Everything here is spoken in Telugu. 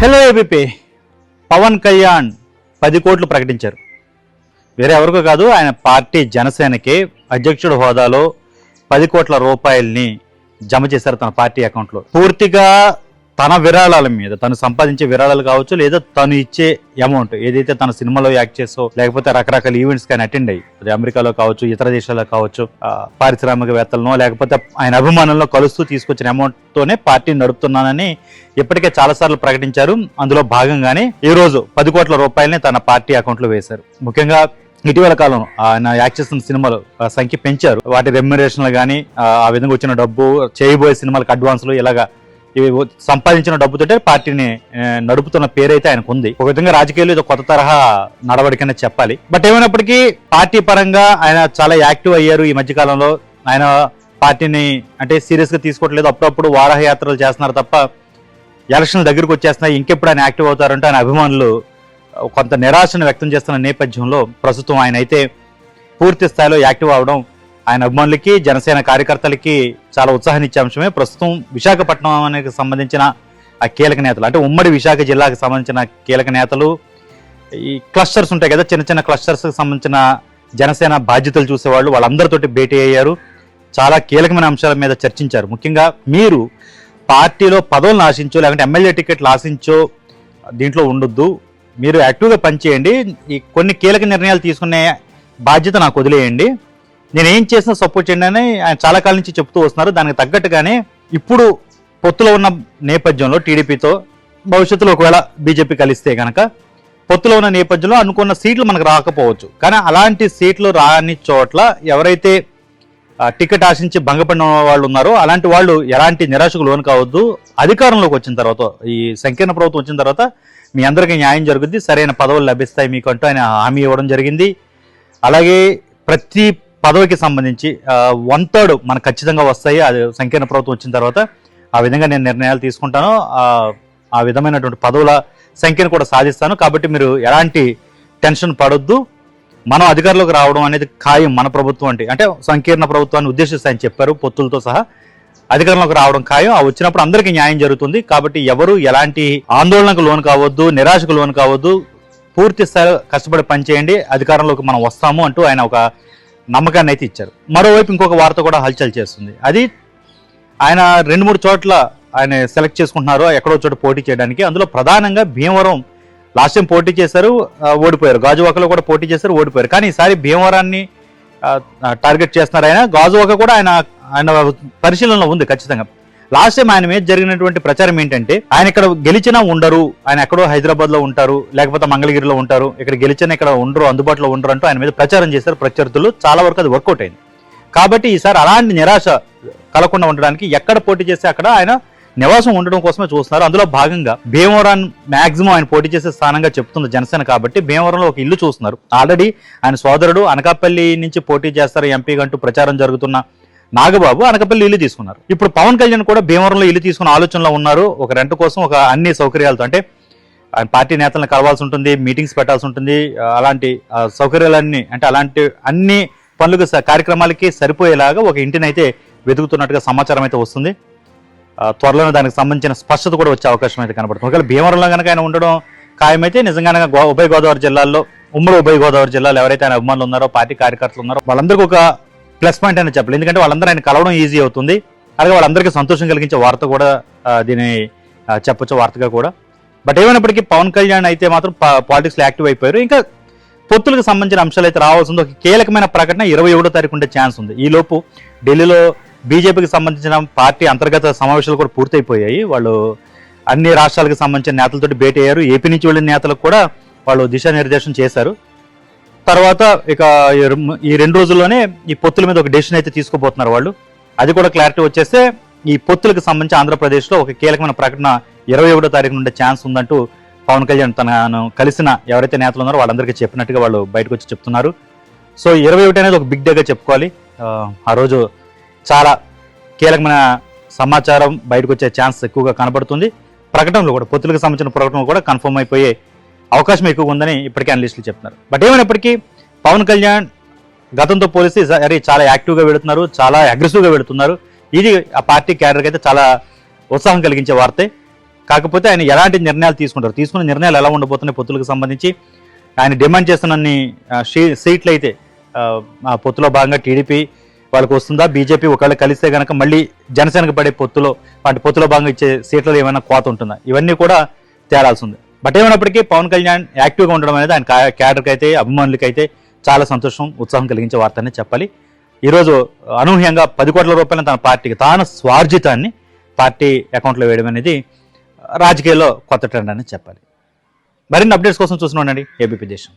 హలో ఏబిపి పవన్ కళ్యాణ్ పది కోట్లు ప్రకటించారు. వేరే ఎవరికో కాదు ఆయన పార్టీ జనసేనకి అధ్యక్షుడు హోదాలో పది కోట్ల రూపాయల్ని జమ చేశారు తన పార్టీ అకౌంట్లో. పూర్తిగా తన విరాళాల మీద తను సంపాదించే విరాళాలు కావచ్చు లేదా తను ఇచ్చే అమౌంట్ ఏదైతే తన సినిమాలో యాక్ట్ చేసో లేకపోతే రకరకాల ఈవెంట్స్ కానీ అటెండ్ అయ్యి అది అమెరికాలో కావచ్చు ఇతర దేశాల్లో కావచ్చు పారిశ్రామికవేత్తలను లేకపోతే ఆయన అభిమానులను కలుస్తూ తీసుకొచ్చిన అమౌంట్ తోనే పార్టీ నడుపుతున్నానని ఇప్పటికే చాలాసార్లు ప్రకటించారు. అందులో భాగంగానే ఈ రోజు పది కోట్ల రూపాయలని తన పార్టీ అకౌంట్లో వేశారు. ముఖ్యంగా ఇటీవల కాలం ఆయన యాక్ట్ చేస్తున్న సినిమాలు సంఖ్య పెంచారు. వాటి రెమ్యునరేషన్లు కానీ ఆ విధంగా వచ్చిన డబ్బు చేయబోయే సినిమాలకు అడ్వాన్స్లు ఇలాగా ఇవి సంపాదించిన డబ్బుతోటే పార్టీని నడుపుతున్న పేరైతే ఆయనకు ఉంది ఒక విధంగా రాజకీయాలు ఇది కొత్త తరహా నడవడికనే చెప్పాలి. బట్ ఏమైనప్పటికీ పార్టీ పరంగా ఆయన చాలా యాక్టివ్ అయ్యారు ఈ మధ్య కాలంలో. ఆయన పార్టీని అంటే సీరియస్గా తీసుకోవట్లేదు. అప్పుడప్పుడు వారాహ యాత్రలు చేస్తున్నారు తప్ప ఎలక్షన్ల దగ్గరకు వచ్చేస్తున్నాయి. ఇంకెప్పుడు ఆయన యాక్టివ్ అవుతారంటే ఆయన అభిమానులు కొంత నిరాశను వ్యక్తం చేస్తున్న నేపథ్యంలో ప్రస్తుతం ఆయన అయితే పూర్తి స్థాయిలో యాక్టివ్ అవడం ఆయన అభిమానులకి జనసేన కార్యకర్తలకి చాలా ఉత్సాహాన్ని ఇచ్చే అంశమే. ప్రస్తుతం విశాఖపట్నానికి సంబంధించిన ఆ కీలక నేతలు అంటే ఉమ్మడి విశాఖ జిల్లాకు సంబంధించిన కీలక నేతలు. ఈ క్లస్టర్స్ ఉంటాయి కదా చిన్న చిన్న క్లస్టర్స్కి సంబంధించిన జనసేన బాధ్యతలు చూసేవాళ్ళు వాళ్ళందరితోటి భేటీ అయ్యారు. చాలా కీలకమైన అంశాల మీద చర్చించారు. ముఖ్యంగా మీరు పార్టీలో పదవులను ఆశించో లేకుంటే ఎమ్మెల్యే టికెట్లు ఆశించో దీంట్లో ఉండొద్దు. మీరు యాక్టివ్గా పనిచేయండి. ఈ కొన్ని కీలక నిర్ణయాలు తీసుకునే బాధ్యత నాకు వదిలేయండి. నేను ఏం చేసినా సపోర్ట్ చేయండి అని ఆయన చాలా కాలం నుంచి చెప్తూ వస్తున్నారు. దానికి తగ్గట్టుగానే ఇప్పుడు పొత్తులో ఉన్న నేపథ్యంలో టీడీపీతో భవిష్యత్తులో ఒకవేళ బీజేపీ కలిస్తే కనుక పొత్తులో ఉన్న నేపథ్యంలో అనుకున్న సీట్లు మనకు రాకపోవచ్చు. కానీ అలాంటి సీట్లు రాని చోట్ల ఎవరైతే టికెట్ ఆశించి భంగపడిన వాళ్ళు ఉన్నారో అలాంటి వాళ్ళు ఎలాంటి నిరాశకు లోను కావద్దు. అధికారంలోకి వచ్చిన తర్వాత ఈ సంకీర్ణ ప్రభుత్వం వచ్చిన తర్వాత మీ అందరికీ న్యాయం జరుగుద్ది. సరైన పదవులు లభిస్తాయి మీకు అంటూ ఆయన హామీ ఇవ్వడం జరిగింది. అలాగే ప్రతి పదవికి సంబంధించి వన్ థర్డ్ మనకు ఖచ్చితంగా వస్తాయి. అది సంకీర్ణ ప్రభుత్వం వచ్చిన తర్వాత ఆ విధంగా నేను నిర్ణయాలు తీసుకుంటాను. ఆ, విధమైనటువంటి పదవుల సంఖ్యను కూడా సాధిస్తాను. కాబట్టి మీరు ఎలాంటి టెన్షన్ పడొద్దు. మనం అధికారంలోకి రావడం అనేది ఖాయం మన ప్రభుత్వం అంటే అంటే సంకీర్ణ ప్రభుత్వాన్ని ఉద్దేశిస్తూ ఆయన చెప్పారు పొత్తులతో సహా. అధికారంలోకి రావడం ఖాయం. ఆ వచ్చినప్పుడు అందరికీ న్యాయం జరుగుతుంది. కాబట్టి ఎవరు ఎలాంటి ఆందోళనకు లోను కావద్దు నిరాశకు లోను కావద్దు. పూర్తి స్థాయిలో కష్టపడి పనిచేయండి. అధికారంలోకి మనం వస్తాము అంటూ ఆయన ఒక నమ్మకాన్ని అయితే ఇచ్చారు. మరోవైపు ఇంకొక వార్త కూడా హల్చల్ చేస్తుంది. అది ఆయన రెండు మూడు చోట్ల ఆయన సెలెక్ట్ చేసుకుంటున్నారు. ఎక్కడో చోట పోటీ చేయడానికి. అందులో ప్రధానంగా భీమవరం లాస్ట్ టైం పోటీ చేశారు ఓడిపోయారు. గాజువాకలో కూడా పోటీ చేశారు ఓడిపోయారు. కానీ ఈసారి భీమవరాన్ని టార్గెట్ చేస్తున్నారు ఆయన. గాజువాక కూడా ఆయన ఆయన పరిశీలనలో ఉంది ఖచ్చితంగా. లాస్ట్ టైం ఆయన మీద జరిగినటువంటి ప్రచారం ఏంటంటే ఆయన ఇక్కడ గెలిచినా ఉండరు ఆయన ఎక్కడో హైదరాబాద్లో ఉంటారు లేకపోతే మంగళగిరిలో ఉంటారు ఇక్కడ గెలిచినా ఇక్కడ ఉండరు అందుబాటులో ఉండరు అంటూ ఆయన మీద ప్రచారం చేశారు. ప్రత్యర్థులు చాలా వరకు అది వర్కౌట్ అయింది. కాబట్టి ఈసారి అలాంటి నిరాశ కలగకుండా ఉండడానికి ఎక్కడ పోటీ చేస్తే అక్కడ ఆయన నివాసం ఉండడం కోసమే చూస్తున్నారు. అందులో భాగంగా భీమవరం మాక్సిమం ఆయన పోటీ చేసే స్థానంగా చెప్తుంది జనసేన కాబట్టి భీమవరంలో ఒక ఇల్లు చూస్తున్నారు. ఆల్రెడీ ఆయన సోదరుడు అనకాపల్లి నుంచి పోటీ చేస్తారు ఎంపీగా అంటూ ప్రచారం జరుగుతున్న నాగబాబు అనకపల్లి ఇల్లు తీసుకున్నారు. ఇప్పుడు పవన్ కళ్యాణ్ కూడా భీమవరంలో ఇల్లు తీసుకున్న ఆలోచనలో ఉన్నారు. ఒక రెంట్ కోసం ఒక అన్ని సౌకర్యాలతో అంటే పార్టీ నేతలను కలవాల్సి ఉంటుంది మీటింగ్స్ పెట్టాల్సి ఉంటుంది. అలాంటి సౌకర్యాలన్నీ అంటే అలాంటి అన్ని పనులకు స- కార్యక్రమాలకి సరిపోయేలాగా ఒక ఇంటిని అయితే వెతుకుతున్నట్టుగా సమాచారం అయితే వస్తుంది. త్వరలోనే దానికి సంబంధించిన స్పష్టత కూడా వచ్చే అవకాశం అయితే కనబడుతుంది. ఒకవేళ భీమవరంలో కనుక ఆయన ఉండడం ఖాయమైతే నిజంగానే గో- ఉభయ గోదావరి జిల్లాల్లో ఉమ్మడి ఉభయ గోదావరి జిల్లాలో ఎవరైతే ఆయన అభిమానులు ఉన్నారో పార్టీ కార్యకర్తలు ఉన్నారో వాళ్ళందరికీ ఒక ప్లస్ పాయింట్ అని చెప్పాలి. ఎందుకంటే వాళ్ళందరూ ఆయన కలవడం ఈజీ అవుతుంది. అలాగే వాళ్ళందరికీ సంతోషం కలిగించే వార్త కూడా దీని చెప్పొచ్చు వార్తగా కూడా. బట్ ఏమైనప్పటికీ పవన్ కళ్యాణ్ అయితే మాత్రం పాలిటిక్స్లో యాక్టివ్ అయిపోయారు. ఇంకా పొత్తులకు సంబంధించిన అంశాలు అయితే రావాల్సింది ఒక కీలకమైన ప్రకటన ఇరవై ఏడో తారీఖు ఉండే ఛాన్స్ ఉంది. ఈ లోపు ఢిల్లీలో బీజేపీకి సంబంధించిన పార్టీ అంతర్గత సమావేశాలు కూడా పూర్తయిపోయాయి. వాళ్ళు అన్ని రాష్ట్రాలకు సంబంధించిన నేతలతో భేటీ అయ్యారు. ఏపీ నుంచి వెళ్ళిన నేతలకు కూడా వాళ్ళు దిశానిర్దేశం చేశారు. తర్వాత ఇక ఈ రెండు రోజుల్లోనే ఈ పొత్తుల మీద ఒక డెసిషన్ అయితే తీసుకోబోతున్నారు వాళ్ళు. అది కూడా క్లారిటీ వచ్చేస్తే ఈ పొత్తులకు సంబంధించి ఆంధ్రప్రదేశ్లో ఒక కీలకమైన ప్రకటన ఇరవై ఒకటో తారీఖు నుండే ఛాన్స్ ఉందంటూ పవన్ కళ్యాణ్ తనను కలిసిన ఎవరైతే నేతలు ఉన్నారో వాళ్ళందరికీ చెప్పినట్టుగా వాళ్ళు బయటకు వచ్చి చెప్తున్నారు. సో ఇరవై ఒకటి అనేది ఒక బిగ్ డేగా చెప్పుకోవాలి. ఆ, ఆ రోజు చాలా కీలకమైన సమాచారం బయటకు వచ్చే ఛాన్స్ ఎక్కువగా కనబడుతుంది. ప్రకటనలు కూడా పొత్తులకు సంబంధించిన ప్రకటనలు కూడా కన్ఫర్మ్ అయిపోయే అవకాశం ఎక్కువగా ఉందని ఇప్పటికే అనలిస్టులు చెప్తున్నారు. బట్ ఏమైనప్పటికీ పవన్ కళ్యాణ్ గతంతో పోలిస్తే సరే చాలా యాక్టివ్గా వెళుతున్నారు చాలా అగ్రెసివ్గా వెళుతున్నారు. ఇది ఆ పార్టీ క్యాడర్కి అయితే చాలా ఉత్సాహం కలిగించే వార్తే. కాకపోతే ఆయన ఎలాంటి నిర్ణయాలు తీసుకుంటారు? తీసుకున్న నిర్ణయాలు ఎలా ఉండబోతున్నాయి పొత్తులకు సంబంధించి? ఆయన డిమాండ్ చేస్తున్నన్ని సీట్లు అయితే ఆ, పొత్తులో భాగంగా టీడీపీ వాళ్ళకి వస్తుందా? బీజేపీ ఒకవేళ కలిస్తే కనుక మళ్ళీ జనసేనకు పడే పొత్తులో వాటి పొత్తులో భాగంగా ఇచ్చే సీట్లలో ఏమైనా కోత ఉంటుందా? ఇవన్నీ కూడా తేలాల్సి ఉంది. బట్ ఏమైనప్పటికీ పవన్ కళ్యాణ్ యాక్టివ్గా ఉండడం అనేది ఆయన క్యాడర్కి అయితే అభిమానులకి అయితే చాలా సంతోషం ఉత్సాహం కలిగించే వార్త అని చెప్పాలి. ఈరోజు అనూహ్యంగా పది కోట్ల రూపాయలను తన పార్టీకి తాను స్వార్జితాన్ని పార్టీ అకౌంట్లో వేయడం అనేది రాజకీయాల్లో కొత్త ట్రెండ్ అని చెప్పాలి. మరిన్ని అప్డేట్స్ కోసం చూసిన ఉండండి ఏబీపీ దేశం.